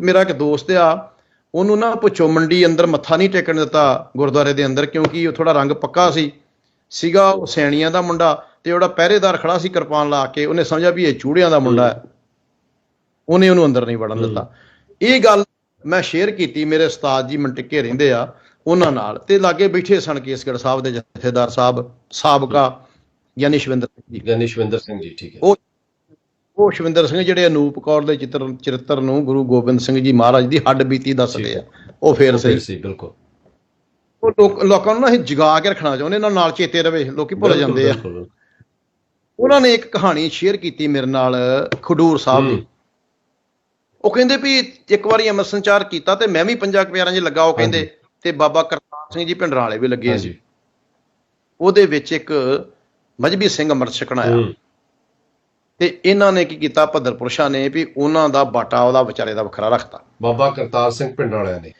ਮੇਰਾ ਇੱਕ ਦੋਸਤ ਆ ਉਹਨੂੰ ਨਾ ਪੁੱਛੋ ਮੰਡੀ ਅੰਦਰ ਮੱਥਾ ਨਹੀਂ ਟੇਕਣ ਦਿੱਤਾ ਗੁਰਦੁਆਰੇ ਦੇ ਅੰਦਰ ਕਿਉਂਕਿ ਉਹ ਥੋੜਾ ਰੰਗ ਪੱਕਾ ਸੀ। ਸੀਗਾ ਉਹ ਸੈਣੀਆਂ ਦਾ ਮੁੰਡਾ ਤੇ ਉਹਦਾ ਪਹਿਰੇਦਾਰ ਖੜਾ ਸੀ ਕਿਰਪਾਨ ਲਾ ਕੇ ਉਹਨੇ ਸਮਝਿਆ ਵੀ ਇਹ ਚੂੜਿਆਂ ਦਾ ਮੁੰਡਾ ਹੈ। ਉਹਨੇ ਉਹਨੂੰ ਅੰਦਰ ਨਹੀਂ ਵੜਨ ਦਿੱਤਾ। ਇਹ ਗੱਲ ਮੈਂ ਸ਼ੇਅਰ ਕੀਤੀ ਮੇਰੇ ਉਸਤਾਦ ਜੀ ਮੰਟਿੱਕੇ ਰਹਿੰਦੇ ਆ ਉਹਨਾਂ ਨਾਲ। ਤੇ ਲਾਗੇ ਬੈਠੇ ਸਨ ਕੇਸਗੜ੍ਹ ਸਾਹਿਬ ਦੇ ਜਥੇਦਾਰ ਸਾਹਿਬ ਸਾਬਕਾ ਯਾਨੀ ਸ਼ਵਿੰਦਰ ਸਿੰਘ ਜੀ। ਗਿਆਨੀ ਸ਼ਵਿੰਦਰ ਸਿੰਘ ਜੀ ਠੀਕ ਹੈ। ਉਹ ਉਹ ਸ਼ਵਿੰਦਰ ਸਿੰਘ ਜਿਹੜੇ ਅਨੂਪ ਕੌਰ ਦੇ ਚਿੱਤਰ ਚਰਿੱਤਰ ਨੂੰ ਗੁਰੂ ਗੋਬਿੰਦ ਸਿੰਘ ਜੀ ਮਹਾਰਾਜ ਦੀ ਹੱਡ ਬੀਤੀ ਦੱਸਦੇ ਆ। ਉਹ ਫੇਰ ਸਹੀ। ਸੀ ਬਿਲਕੁਲ। ਉਹ ਲੋਕ ਲੋਕਾਂ ਨੂੰ ਨਾ ਜਗਾ ਕੇ ਰੱਖਣਾ ਚਾਹੁੰਦੇ ਇਹਨਾਂ ਨਾਲ ਚੇਤੇ ਰਵੇ ਲੋਕੀ ਭੁੱਲ ਜਾਂਦੇ ਆ। ਉਹਨਾਂ ਨੇ ਇੱਕ ਕਹਾਣੀ ਸ਼ੇਅਰ ਕੀਤੀ ਮੇਰੇ ਨਾਲ ਖਡੂਰ ਸਾਹਿਬ ਦੀ। ਉਹ ਕਹਿੰਦੇ ਵੀ ਇੱਕ ਵਾਰੀ ਅੰਮ੍ਰਿਤ ਸੰਚਾਰ ਕੀਤਾ ਤੇ ਮੈਂ ਵੀ ਪੰਜਾਂ ਪਿਆਰਾਂ 'ਚ ਲੱਗਾ ਉਹ ਕਹਿੰਦੇ ਤੇ ਬਾਬਾ ਕਰਤਾਰ ਸਿੰਘ ਜੀ ਪਿੰਡਰਾਂ ਵਾਲੇ ਵੀ ਲੱਗੇ ਸੀ। ਉਹਦੇ ਵਿੱਚ ਇੱਕ ਮਜਬੀ ਸਿੰਘ ਅੰਮ੍ਰਿਤ ਛਕਣ ਆਇਆ। ਤੇ ਇਹਨਾਂ ਨੇ ਕੀ ਕੀਤਾ? ਭੱਦਰ ਪੁਰਸ਼ਾਂ ਨੇ ਵੀ ਉਹਨਾਂ ਦਾ ਬਾਟਾ ਉਹਦਾ ਵਿਚਾਰੇ ਦਾ ਵੱਖਰਾ ਰੱਖਤਾ। ਬਾਬਾ ਕਰਤਾਰ ਸਿੰਘ ਪਿੰਡ ਵਾਲਿਆਂ ਨੇ।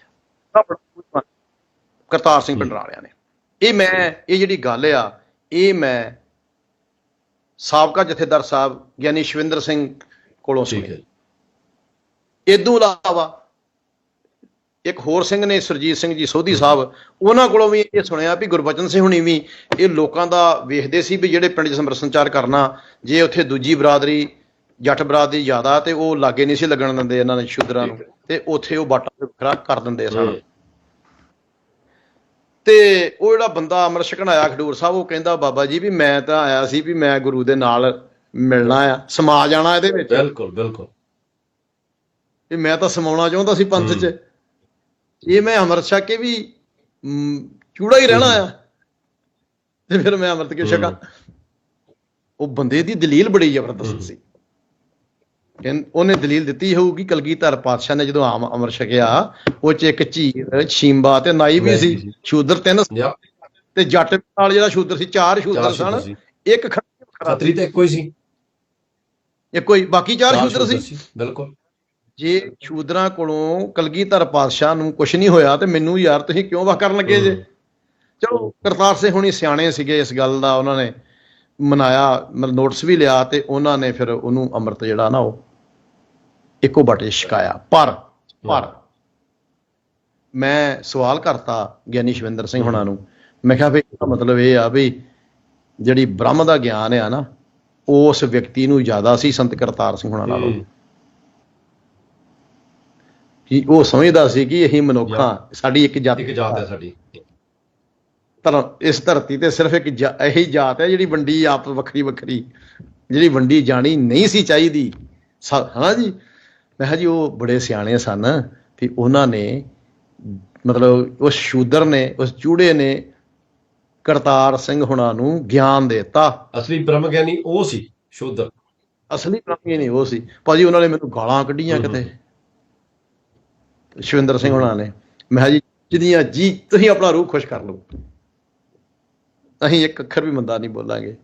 ਕਰਤਾਰ ਸਿੰਘ ਪਿੰਡਰਾਂ ਵਾਲਿਆਂ ਨੇ। ਇਹ ਮੈਂ ਇਹ ਜਿਹੜੀ ਗੱਲ ਆ ਇਹ ਮੈਂ ਸਾਬਕਾ ਜਥੇਦਾਰ ਸਾਹਿਬ ਗਿਆਨੀ ਸ਼ਵਿੰਦਰ ਸਿੰਘ ਕੋਲੋਂ ਸੁਣੀ। ਇਦੋਂ ਇਲਾਵਾ ਇੱਕ ਹੋਰ ਸਿੰਘ ਨੇ ਸਰਜੀਤ ਸਿੰਘ ਜੀ ਸੋਧੀ ਸਾਹਿਬ ਉਹਨਾਂ ਕੋਲੋਂ ਵੀ ਇਹ ਸੁਣਿਆ ਵੀ ਗੁਰਬਚਨ ਸਿੰਘ ਹੁਣੀ ਵੀ ਇਹ ਲੋਕਾਂ ਦਾ ਵੇਖਦੇ ਸੀ ਵੀ ਜਿਹੜੇ ਪਿੰਡ 'ਚ ਸੰਚਾਰ ਕਰਨਾ ਜੇ ਉੱਥੇ ਦੂਜੀ ਬਰਾਦਰੀ ਜੱਟ ਬਰਾਦਰੀ ਜ਼ਿਆਦਾ ਤੇ ਉਹ ਲਾਗੇ ਨਹੀਂ ਸੀ ਲੱਗਣ ਦਿੰਦੇ ਇਹਨਾਂ ਨੇ ਸ਼ੂਦਰਾਂ ਨੂੰ ਤੇ ਉੱਥੇ ਉਹ ਬਾਟਾ ਵੱਖਰਾ ਕਰ ਦਿੰਦੇ ਸਨ। ਤੇ ਉਹ ਜਿਹੜਾ ਬੰਦਾ ਅਮਰ ਛਕਣ ਆਇਆ ਖਡੂਰ ਸਾਹਿਬ ਉਹ ਕਹਿੰਦਾ ਬਾਬਾ ਜੀ ਵੀ ਮੈਂ ਤਾਂ ਆਇਆ ਸੀ ਵੀ ਮੈਂ ਗੁਰੂ ਦੇ ਨਾਲ ਮਿਲਣਾ ਆ ਸਮਾ ਜਾਣਾ ਇਹਦੇ ਵਿੱਚ। ਬਿਲਕੁਲ ਬਿਲਕੁਲ। ਵੀ ਮੈਂ ਤਾਂ ਸਮਾਉਣਾ ਚਾਹੁੰਦਾ ਸੀ ਪੰਥ 'ਚ। ਇਹ ਮੈਂ ਅੰਮ੍ਰਿਤ ਛਕ ਕੇ ਵੀ ਚੂੜਾ ਹੀ ਰਹਿਣਾ ਆ। ਤੇ ਫਿਰ ਮੈਂ ਅੰਮ੍ਰਿਤ ਕਿਉਂ ਛਕਾਂ? ਉਹ ਬੰਦੇ ਦੀ ਦਲੀਲ ਬੜੀ ਜ਼ਬਰਦਸਤ ਸੀ। ਉਹਨੇ ਦਲੀਲ ਦਿੱਤੀ ਹੋਊਗੀ ਕਲਗੀਧਰ ਪਾਤਸ਼ਾਹ ਨੇ ਜਦੋਂ ਆਮ ਅੰਮ੍ਰਿਤ ਛਕਿਆ ਉਹ ਚ ਇੱਕ ਝੀਰ ਛੀਂਬਾ ਤੇ ਨਾਈ ਵੀ ਸੀ। ਸ਼ੂਦਰ ਤਿੰਨ ਤੇ ਜੱਟ ਨਾਲ ਜਿਹੜਾ ਸ਼ੂਦਰ ਸੀ ਚਾਰ ਸ਼ੂਦਰ ਸਨ। ਇੱਕ ਖੱਤਰੀ ਤੇ ਇੱਕੋ ਹੀ ਸੀ। ਇੱਕੋ ਹੀ ਬਾਕੀ ਚਾਰ ਸ਼ੂਦਰ ਸੀ ਬਿਲਕੁਲ। ਜੇ ਸ਼ੂਦਰਾਂ ਕੋਲੋਂ ਕਲਗੀਧਰ ਪਾਤਸ਼ਾਹ ਨੂੰ ਕੁਝ ਨਹੀਂ ਹੋਇਆ ਤੇ ਮੈਨੂੰ ਯਾਰ ਤੁਸੀਂ ਕਿਉਂ ਵਾ ਕਰਨ ਲੱਗੇ ਜੇ? ਚਲੋ ਕਰਤਾਰ ਸਿੰਘ ਹੁਣੀ ਸਿਆਣੇ ਸੀਗੇ ਇਸ ਗੱਲ ਦਾ ਉਹਨਾਂ ਨੇ ਮਨਾਇਆ ਮਤਲਬ ਨੋਟਿਸ ਵੀ ਲਿਆ ਤੇ ਉਹਨਾਂ ਨੇ ਫਿਰ ਉਹਨੂੰ ਅੰਮ੍ਰਿਤ ਜਿਹੜਾ ਨਾ ਉਹ ਇੱਕੋ ਬਾਟੇ ਛਕਾਇਆ। ਪਰ ਪਰ ਮੈਂ ਸਵਾਲ ਕਰਤਾ ਗਿਆਨੀ ਸ਼ਵਿੰਦਰ ਸਿੰਘ ਹੁਣਾਂ ਨੂੰ। ਮੈਂ ਕਿਹਾ ਵੀ ਇਹਦਾ ਮਤਲਬ ਇਹ ਆ ਵੀ ਜਿਹੜੀ ਬ੍ਰਹਮ ਦਾ ਗਿਆਨ ਆ ਨਾ ਉਸ ਵਿਅਕਤੀ ਨੂੰ ਜ਼ਿਆਦਾ ਸੀ ਸੰਤ ਕਰਤਾਰ ਸਿੰਘ ਹੁਣਾਂ ਨਾਲੋਂ। ਕਿ ਉਹ ਸਮਝਦਾ ਸੀ ਕਿ ਅਸੀਂ ਮਨੁੱਖਾਂ ਸਾਡੀ ਇੱਕ ਜਾਤੀ ਇੱਕ ਜਾਤ ਹੈ ਸਾਡੀ। ਧਰਮ ਇਸ ਧਰਤੀ ਤੇ ਸਿਰਫ ਇੱਕ ਇਹੀ ਜਾਤ ਹੈ ਜਿਹੜੀ ਵੰਡੀ ਆਪ ਵੱਖਰੀ ਵੱਖਰੀ ਜਿਹੜੀ ਵੰਡੀ ਜਾਣੀ ਨਹੀਂ ਸੀ ਚਾਹੀਦੀ। ਹਨਾ ਜੀ? ਮੈਂ ਕਿਹਾ ਜੀ ਉਹ ਬੜੇ ਸਿਆਣੇ ਸਨ ਤੇ ਉਹਨਾਂ ਨੇ ਮਤਲਬ ਉਸ ਸ਼ੂਦਰ ਨੇ ਉਸ ਚੂੜੇ ਨੇ ਕਰਤਾਰ ਸਿੰਘ ਹੁਣਾਂ ਨੂੰ ਗਿਆਨ ਦਿੱਤਾ। ਅਸਲੀ ਬ੍ਰਹਮ ਗਿਆਨੀ ਉਹ ਸੀ ਸ਼ੁੱਧ ਅਸਲੀ ਪ੍ਰਾਪਤੀ ਨਹੀਂ ਉਹ ਸੀ। ਭਾਜੀ ਉਹਨਾਂ ਨੇ ਮੈਨੂੰ ਗਾਲਾਂ ਕੱਢੀਆਂ। ਕਿਤੇ। ਸ਼ਵਿੰਦਰ ਸਿੰਘ ਹੁਣਾਂ ਨੇ। ਮੈਂ ਕਿਹਾ ਜੀ ਜਿਹਦੀਆਂ ਜੀ, ਤੁਸੀਂ ਆਪਣਾ ਰੂਹ ਖੁਸ਼ ਕਰ ਲਓ। ਅਸੀਂ ਇੱਕ ਅੱਖਰ ਵੀ ਮੰਦਾ ਨਹੀਂ ਬੋਲਾਂਗੇ।